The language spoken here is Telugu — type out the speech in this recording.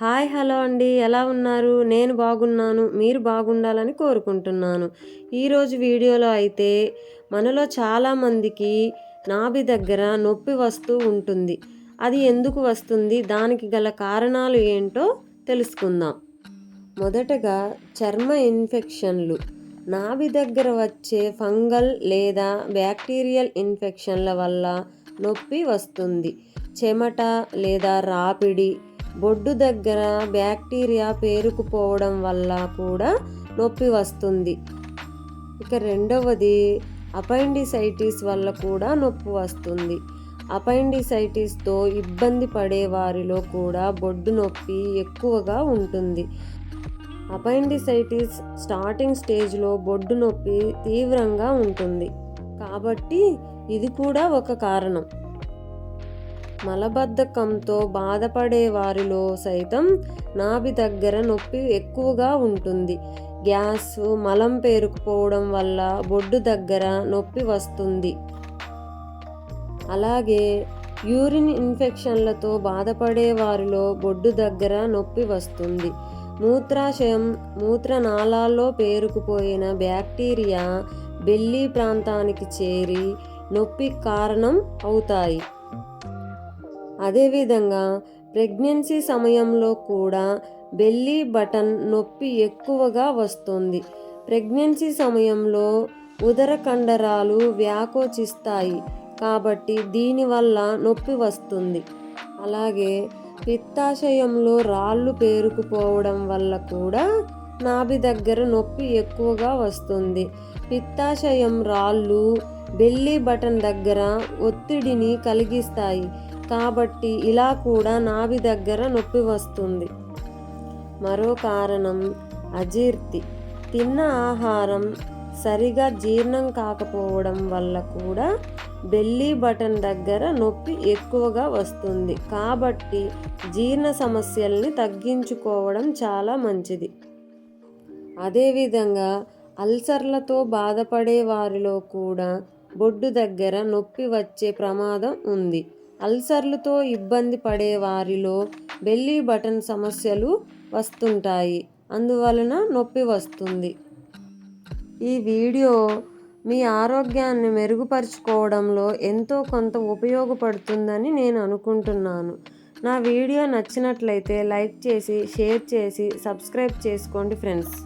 హాయ్ హలో అండి. ఎలా ఉన్నారు? నేను బాగున్నాను. మీరు బాగుండాలని కోరుకుంటున్నాను. ఈరోజు వీడియోలో అయితే మనలో చాలామందికి నాభి దగ్గర నొప్పి వస్తూ ఉంటుంది. అది ఎందుకు వస్తుంది? దానికి గల కారణాలు ఏంటో తెలుసుకుందాం. మొదటగా చర్మ ఇన్ఫెక్షన్లు. నాభి దగ్గర వచ్చే ఫంగల్ లేదా బ్యాక్టీరియల్ ఇన్ఫెక్షన్ల వల్ల నొప్పి వస్తుంది. చెమట లేదా రాపిడి బొడ్డు దగ్గర బ్యాక్టీరియా పేరుకుపోవడం వల్ల కూడా నొప్పి వస్తుంది. ఇక రెండవది అపెండిసైటిస్ వల్ల కూడా నొప్పి వస్తుంది. అపెండిసైటిస్తో ఇబ్బంది పడే వారిలో కూడా బొడ్డు నొప్పి ఎక్కువగా ఉంటుంది. అపెండిసైటిస్ స్టార్టింగ్ స్టేజ్లో బొడ్డు నొప్పి తీవ్రంగా ఉంటుంది. కాబట్టి ఇది కూడా ఒక కారణం. మలబద్ధకంతో బాధపడే వారిలో సైతం నాభి దగ్గర నొప్పి ఎక్కువగా ఉంటుంది. గ్యాస్ మలం పేరుకుపోవడం వల్ల బొడ్డు దగ్గర నొప్పి వస్తుంది. అలాగే యూరిన్ ఇన్ఫెక్షన్లతో బాధపడే వారిలో బొడ్డు దగ్గర నొప్పి వస్తుంది. మూత్రాశయం మూత్రనాళాల్లో పేరుకుపోయిన బ్యాక్టీరియా బెల్లీ ప్రాంతానికి చేరి నొప్పి కారణం అవుతాయి. అదేవిధంగా ప్రెగ్నెన్సీ సమయంలో కూడా బెల్లీ బటన్ నొప్పి ఎక్కువగా వస్తుంది. ప్రెగ్నెన్సీ సమయంలో ఉదర కండరాలు వ్యాకోచిస్తాయి కాబట్టి దీనివల్ల నొప్పి వస్తుంది. అలాగే పిత్తాశయంలో రాళ్ళు పేరుకుపోవడం వల్ల కూడా నాభి దగ్గర నొప్పి ఎక్కువగా వస్తుంది. పిత్తాశయం రాళ్ళు బెల్లీ బటన్ దగ్గర ఒత్తిడిని కలిగిస్తాయి. కాబట్టి ఇలా కూడా నాభి దగ్గర నొప్పి వస్తుంది. మరో కారణం అజీర్తి. తిన్న ఆహారం సరిగా జీర్ణం కాకపోవడం వల్ల కూడా బెల్లీ బటన్ దగ్గర నొప్పి ఎక్కువగా వస్తుంది. కాబట్టి జీర్ణ సమస్యల్ని తగ్గించుకోవడం చాలా మంచిది. అదేవిధంగా అల్సర్లతో బాధపడే వారిలో కూడా బొడ్డు దగ్గర నొప్పి వచ్చే ప్రమాదం ఉంది. అల్సర్లతో ఇబ్బంది పడే వారిలో బెల్లీ బటన్ సమస్యలు వస్తుంటాయి. అందువలన నొప్పి వస్తుంది. ఈ వీడియో మీ ఆరోగ్యాన్ని మెరుగుపరుచుకోవడంలో ఎంతో కొంత ఉపయోగపడుతుందని నేను అనుకుంటున్నాను. నా వీడియో నచ్చినట్లయితే లైక్ చేసి షేర్ చేసి సబ్స్క్రైబ్ చేసుకోండి ఫ్రెండ్స్.